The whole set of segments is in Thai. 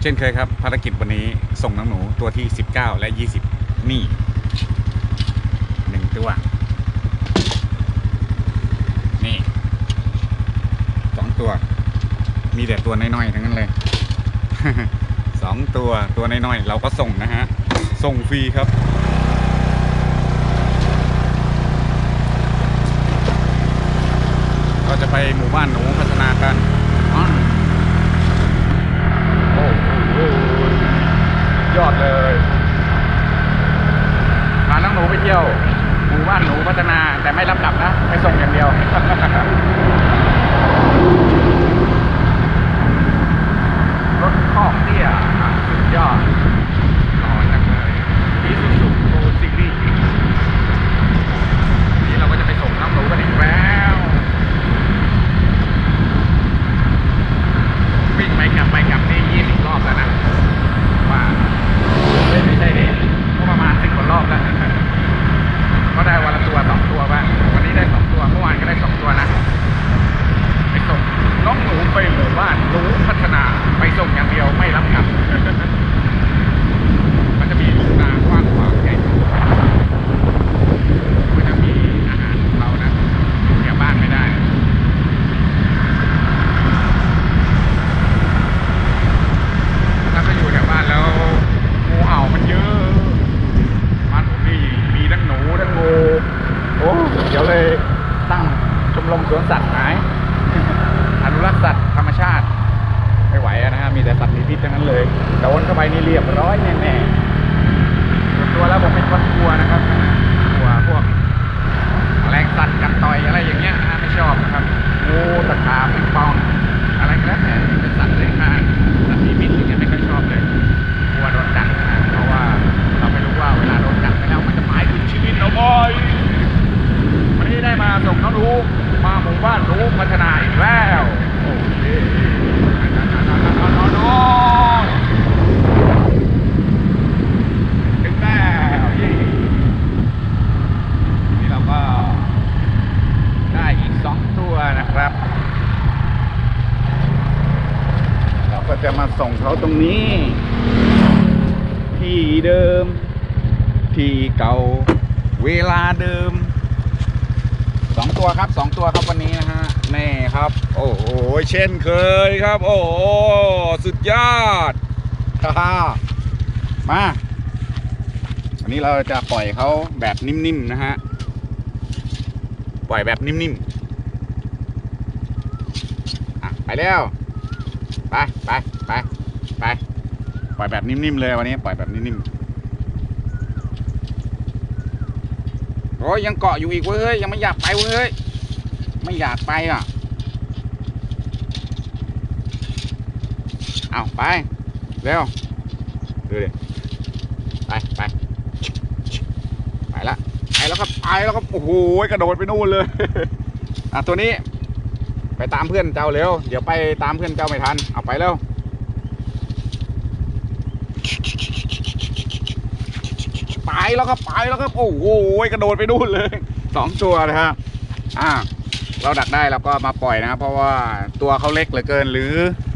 เช่นเคยครับภารกิจวันนี้ส่งน้องหนูตัวที่ 19 และ 20 นี่หนึ่งตัว นี่สองตัว มีแต่ตัวน้อยๆทั้งนั้นเลยสองตัวตัวน้อยๆเราก็ส่งนะฮะ ส่งฟรีครับเราจะไปหมู่บ้านหนูพัฒนากันอ้อโห ยอดเลยพาน้องหนูไปเที่ยวหมู่บ้านหนูพัฒนาแต่ไม่รับกลับนะ ไปส่งอย่างเดียว รถคอกเตี้ยสุดยอดหล่อจังเลยอีซูซูโ o ซีรีส์นี้เราก็จะไปส่งน้องหนูกันอีกแล้ว วิ่งไปกลับไปกลับนี่ยี่สิบรอบแล้วนะ ว่าไม่ไม่ใช่ดิก็ประมาณสิบกว่ารอบแล้ว ก็ได้วันละตัวสองตัวบ้างวันนี้ได้สองตัว เมื่อวานก็ได้สองตัวนะ ไปส่งน้องหนูไปหมู่บ้านหนูพัฒนาไปส่งอย่างเดียวไม่รับกลับ มันจะมีทุ่งนากว้างขวางใหญ่โตมันจะมีอาหารของเรานะอยู่แถวบ้านไม่ได้ ถ้าไปอยู่แถวบ้านแล้วงูเห่ามันเยอะบ้านผมนี่มีทั้งหนูทั้งงูโอ้เดี๋ยวเลยตั้งชมรมสวนสัตว์หาย อนุรักษ์สัตว์ธรรมชาติ ไม่ไหวอะนะฮะมี แต่สัตว์มีพิษทั้งนั้นเลยโดนเข้าไปนี่เรียบร้อยแน่ๆส่วนตัวแล้วผมเป็นคนกลัวนะครับกลัวพวกแมลงสัตว์กัดต่อยอะไรอย่างเงี้ยนะไม่ชอบนะครับงูตะขาบปิงปอง อะไรก็แล้วแต่เป็นสัตว์เลื้อยคลานสัตว์มีพิษอย่างเงี้ยไม่ค่อยชอบเลยกลัวโดนกัดนะเพราะว่าเราไม่รู้ว่าเวลาโดนกัดไปแล้วมันจะหมายถึงชีวิตเราบ่อย วันนี้ได้มาส่งน้องรู้มาหมู่บ้านรู้พัฒนาอีกแล้วโอ้ยถึงแล้วยี่นี่เราก็ได้อีกสองตัวนะครับ เรา ก็จะมาส่งเขาตรงนี้ ที่เดิม ที่เก่าเวลาเดิมสองตัวครับสองตัวครับวันนี้นะฮะนี่ครับ โอ้โหเช่นเคยครับ โอ้โหสุดยอดฮ่ามาวันนี้เราจะปล่อยเขาแบบนิ่มๆนะฮะปล่อยแบบนิ่มๆไปแล้ว ไปไปไปไปปล่อยแบบนิ่มๆเลยวันนี้ปล่อยแบบนิ่มๆโอ้ยยังเกาะอยู่อีกเว้ยเฮ้ยยังไม่อยากไปเว้ยเฮ้ยไม่อยากไปอะเอาไปเร็วดูดิไปไปไปละไปแล้วครับไปแล้วครับโอ้โหกระโดดไปนู่นเลยอะตัวนี้ ไปตามเพื่อนเจ้าเร็ว เดี๋ยวไปตามเพื่อนเจ้าไม่ทัน เอาไปเร็ว ไปแล้วครับไปแล้วครับ โอ้โหกระโดดไปนู่นเลยสองตัวนะฮะอ่า เราดักได้เราก็มาปล่อยนะครับเพราะว่าตัวเขาเล็กเหลือเกิน หรือ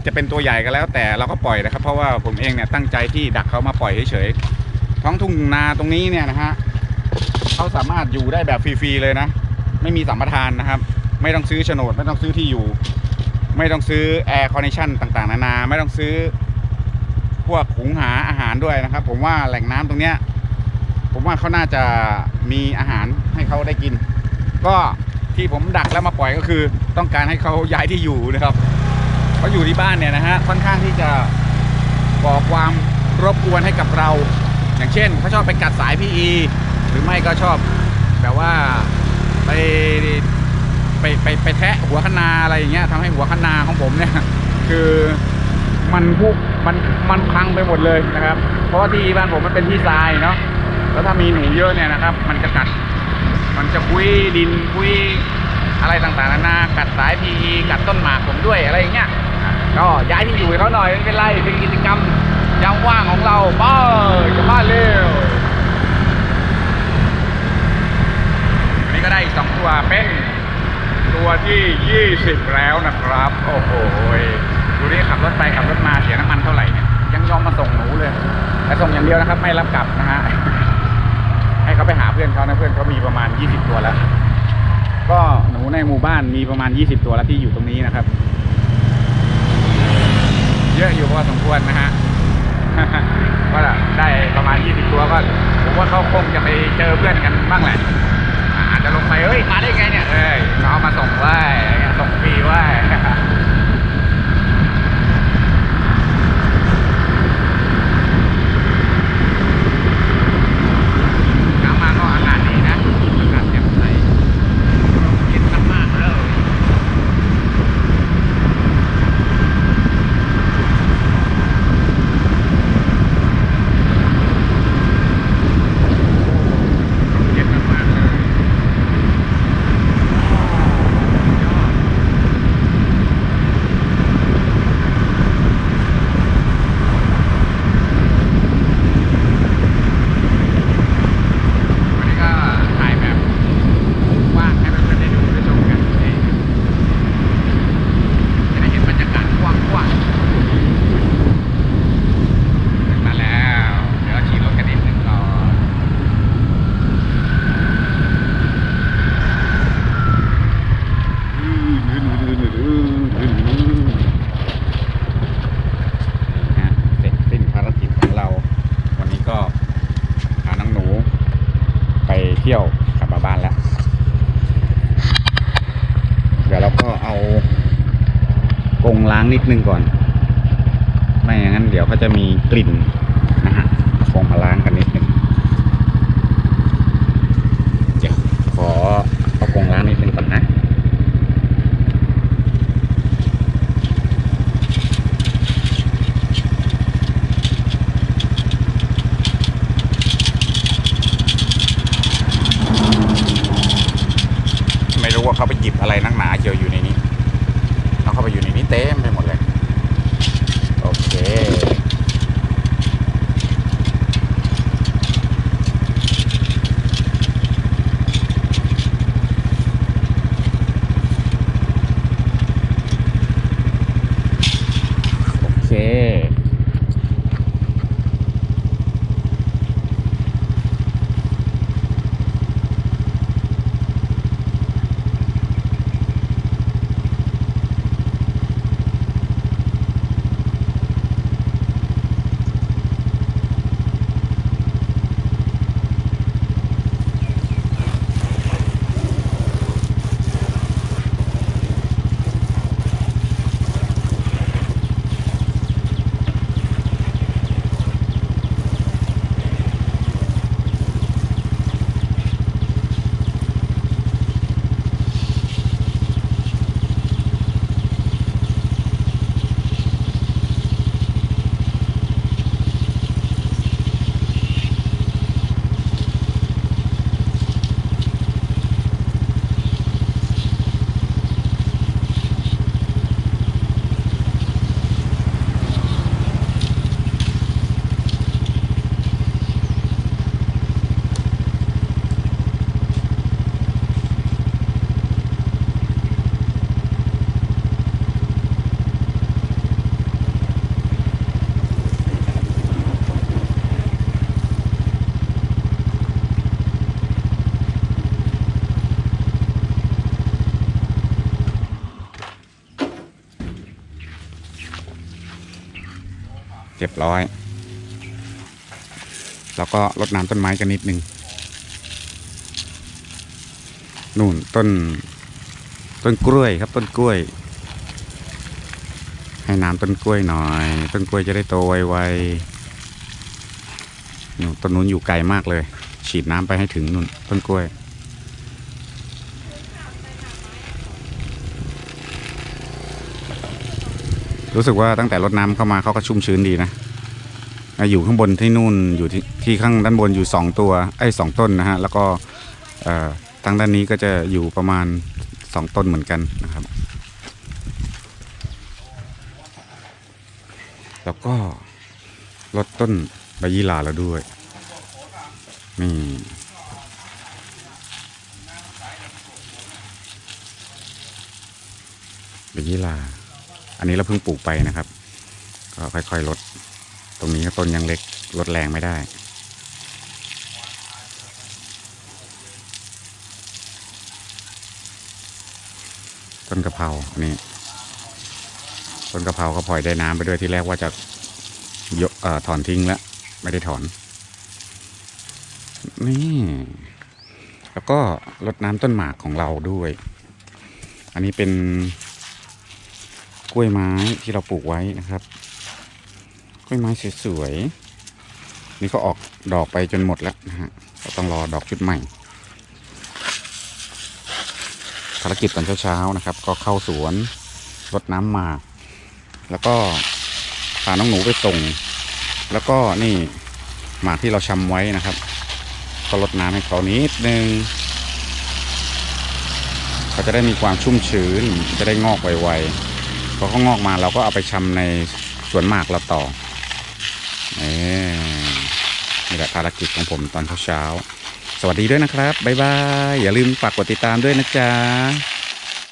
จะเป็นตัวใหญ่ก็แล้ว แต่เราก็ปล่อยนะครับ เพราะว่าผมเองเนี่ยตั้งใจที่ดักเขามาปล่อยเฉยๆท้องทุ่งนาตรงนี้เนี่ยนะฮะเขาสามารถอยู่ได้แบบฟรีๆเลยนะ ไม่มีสัมปทานนะครับ ไม่ต้องซื้อโฉนด ไม่ต้องซื้อที่อยู่ ไม่ต้องซื้อแอร์คอนเนคชั่นต่างๆ นานา ไม่ต้องซื้อ พวกหุงหาอาหารด้วยนะครับ ผมว่าแหล่งน้ำตรงเนี้ย ผมว่าเขาน่าจะมีอาหารให้เขาได้กิน ก็ที่ผมดักแล้วมาปล่อยก็คือ ต้องการให้เขาย้ายที่อยู่นะครับเขาอยู่ที่บ้านเนี่ยนะฮะค่อนข้างที่จะก่อความรบกวนให้กับเรา อย่างเช่นเขาชอบไปกัดสาย PE หรือไม่ก็ชอบแบบว่าไป ไปไปไปแทะหัวคะนาอะไรอย่างเงี้ยทำให้หัวคะนาของผมเนี่ย คือมันพุมันมันพังไปหมดเลยนะครับ เพราะว่าที่บ้านผมมันเป็นที่ทรายเนาะแล้วถ้ามีหนูเยอะเนี่ยนะครับ มันจะกัด มันจะคุยดินคุยอะไรต่างๆนานากัดสายพีกัดต้นหมากผมด้วยอะไรอย่างเงี้ยก็ย้ายที่อยู่ให้เขาหน่อยไม่เป็นไรเป็นกิจกรรมยามว่างของเราไปกลับบ้านเร็วอันนี้ก็ได้อีกสองตัวเป็น ตัวที่ยี่สิบแล้วนะครับ โอ้โหดูนี่ขับรถไปขับรถมาเสียน้ำมันเท่าไหร่เนี่ยยังแต่ส่งอย่างเดียวนะครับ ไม่รับกลับนะฮะให้เขาไปหาเพื่อนเขานะเพื่อนเขามีประมาณ 20 ตัวแล้ว ก็หนูในหมู่บ้านมีประมาณ 20 ตัวแล้วที่อยู่ตรงนี้นะครับ เยอะอยู่พอสมควรนะฮะก็ได้ประมาณ 20 ตัวก็ผมว่าเขาคงจะไปเจอเพื่อนกันบ้างแหละ จะลงไปเฮ้ยมาได้ไงเนี่ยเอ้ยเขาเอามาส่งไว้อะไรเงี้ยส่งฟรีไว้น้ำมาก็อากาศดีนะอากาศแจ่มใสเย็นมากๆเลย เย็นมากๆเลยยอดวันนี้ก็ถ่ายแบบกว้างให้เพื่อนๆได้ดูได้ชมกันนี่จะได้เห็นบรรยากาศกว้างๆถึงมาแล้ว เดี๋ยวขี่รถกันนิดนึงก่อน นะฮะเสร็จสิ้นภารกิจของเรา วันนี้ก็พาน้องหนู ไปเที่ยวกลับมาบ้านแล้ว เดี๋ยวเราก็เอากร งล้างนิดนึงก่อน ไม่อย่างนั้นเดี๋ยวก็จะมีกลิ่น ร้อย แล้วก็รดน้ำต้นไม้กันนิดนึงนู่นต้นต้นกล้วยครับต้นกล้วย ให้น้ำต้นกล้วยหน่อย ต้นกล้วยจะได้โตไวๆนู่นต้นนู้นอยู่ไกลมากเลย ฉีดน้ำไปให้ถึงนู่นต้นกล้วยรู้สึกว่าตั้งแต่รดน้ำเข้ามาเขาก็ชุ่มชื้นดีนะ อยู่ข้างบนที่นู่นอยู่ที่ที่ข้างด้านบนอยู่สองตัวไอ้สองต้นนะฮะแล้วก็ทางด้านนี้ก็จะอยู่ประมาณสองต้นเหมือนกันนะครับ แล้วก็ลดต้นใบยี่หร่าแล้วด้วยนี่ใบยี่หร่าอันนี้เราเพิ่งปลูกไปนะครับ ก็ค่อยๆลด ตรงนี้ต้นยังเล็กลดแรงไม่ได้ ต้นกะเพรานี่ต้นกะเพราก็ปล่อยได้น้ำไปด้วยที่แรกว่าจะยกถอนทิ้งแล้วไม่ได้ถอน นี่ แล้วก็รดน้ำต้นหมากของเราด้วย อันนี้เป็นกล้วยไม้ที่เราปลูกไว้นะครับ ล้วยไม้สวยๆ นี่ก็ออกดอกไปจนหมดแล้วนะฮะก็ต้องรอดอกชุดใหม่ ภารกิจตอนเช้าๆนะครับ ก็เข้าสวนรดน้ำหมาก แล้วก็พาน้องหนูไปส่ง แล้วก็นี่หมากที่เราชำไว้นะครับ ก็รดน้ำให้เขานิดนึงเขาจะได้มีความชุ่มชื้น จะได้งอกไวๆพอเขางอกมาเราก็เอาไปชำในสวนหมากเราต่อ นี่แหละภารกิจของผมตอนเช้า สวัสดีด้วยนะครับ บ๊ายบาย อย่าลืมฝากกดติดตามด้วยนะจ๊ะ